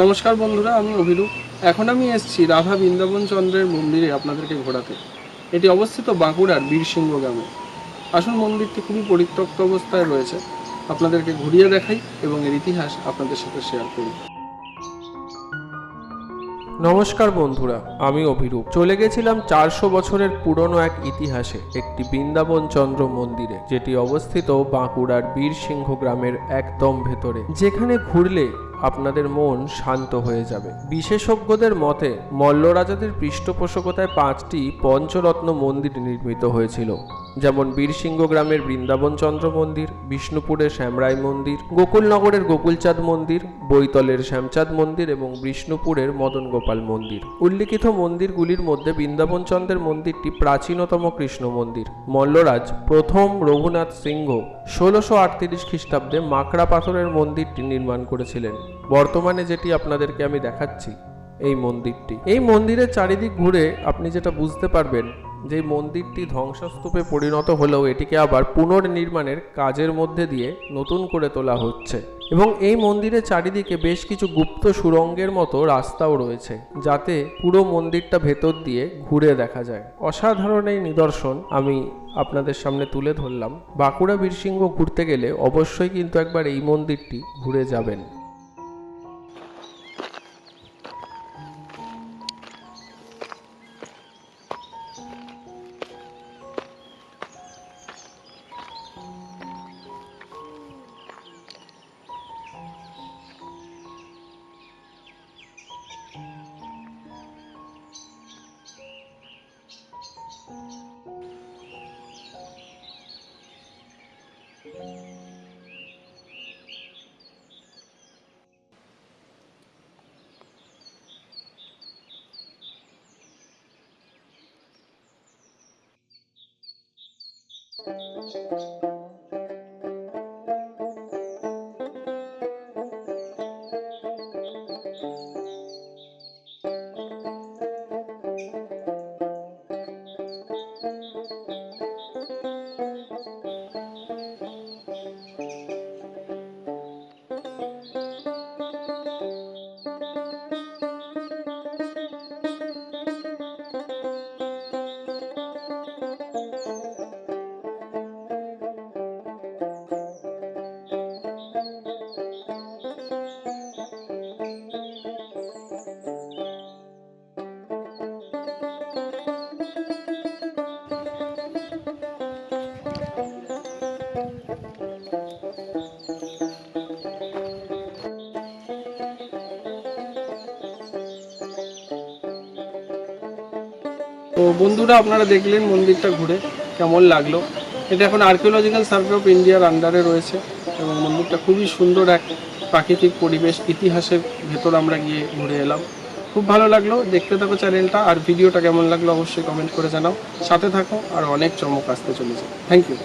নমস্কার বন্ধুরা, আমি অভিরূপ। এখন আমি এসেছি রাধা বৃন্দাবন চন্দ্রের মন্দিরে আপনাদেরকে ঘোরাতে। এটি অবস্থিত বাঁকুড়ার বীরসিংহ গ্রামে। আসল মন্দিরটি খুবই পরিত্যক্ত অবস্থায় রয়েছে। আপনাদেরকে ঘুরিয়ে দেখাই এবং এর ইতিহাস আপনাদের সাথে শেয়ার করি। নমস্কার বন্ধুরা, আমি অভিরূপ। চলে গেছিলাম চারশো বছরের পুরনো এক ইতিহাসে, একটি বৃন্দাবন চন্দ্র মন্দিরে, যেটি অবস্থিত বাঁকুড়ার বীরসিংহ গ্রামের একদম ভেতরে। যেখানে ঘুরলে আপনাদের মন শান্ত হয়ে যাবে। বিশেষজ্ঞদের মতে মল্ল রাজাদের পৃষ্ঠপোষকতায় পাঁচটি পঞ্চরত্ন মন্দির নির্মিত হয়েছিল, যেমন বীরসিংহ গ্রামের বৃন্দাবন চন্দ্র মন্দির, বিষ্ণুপুরের শ্যামরাই মন্দির, গোকুলনগরের গোকুলচাঁদ মন্দির, বৈতলের শ্যামচাঁদ মন্দির এবং বিষ্ণুপুরের মদন গোপাল মন্দির। উল্লিখিত মন্দিরগুলির মধ্যে বৃন্দাবন চন্দ্রের মন্দিরটি প্রাচীনতম কৃষ্ণ মন্দির। মল্লরাজ প্রথম রঘুনাথ সিংহ ষোলোশো আটত্রিশ খ্রিস্টাব্দে মাকড়া পাথরের মন্দিরটি নির্মাণ করেছিলেন। বর্তমানে যেটি আপনাদেরকে আমি দেখাচ্ছি, এই মন্দিরটি। এই মন্দিরের চারিদিক ঘুরে আপনি যেটা বুঝতে পারবেন, যে মন্দিরটি ধ্বংসস্তূপে পরিণত হলেও এটিকে আবার পুনর্নির্মাণের কাজের মধ্যে দিয়ে নতুন করে তোলা হচ্ছে। এবং এই মন্দিরের চারিদিকে বেশ কিছু গুপ্ত সুরঙ্গের মতো রাস্তাও রয়েছে, যাতে পুরো মন্দিরটা ভেতর দিয়ে ঘুরে দেখা যায়। অসাধারণ এই নিদর্শন আমি আপনাদের সামনে তুলে ধরলাম। বাঁকুড়া বীরসিংহ ঘুরতে গেলে অবশ্যই কিন্তু একবার এই মন্দিরটি ঘুরে যাবেন। Thank you. তো বন্ধুরা, আপনারা দেখলেন মন্দিরটা ঘুরে কেমন লাগল। এটা এখন আর্কিওলজিক্যাল সার্ভে অফ ইন্ডিয়ার আন্ডারে রয়েছে এবং মন্দিরটা খুবই সুন্দর এক প্রাকৃতিক পরিবেশ, ইতিহাসের ভেতর আমরা গিয়ে ঘুরে এলাম। খুব ভালো লাগল দেখতে থাকো চ্যানেলটা আর ভিডিওটা কেমন লাগল অবশ্যই কমেন্ট করে জানাও। সাথে থাকো, আর অনেক চমক আসতে চলেছে। Thank you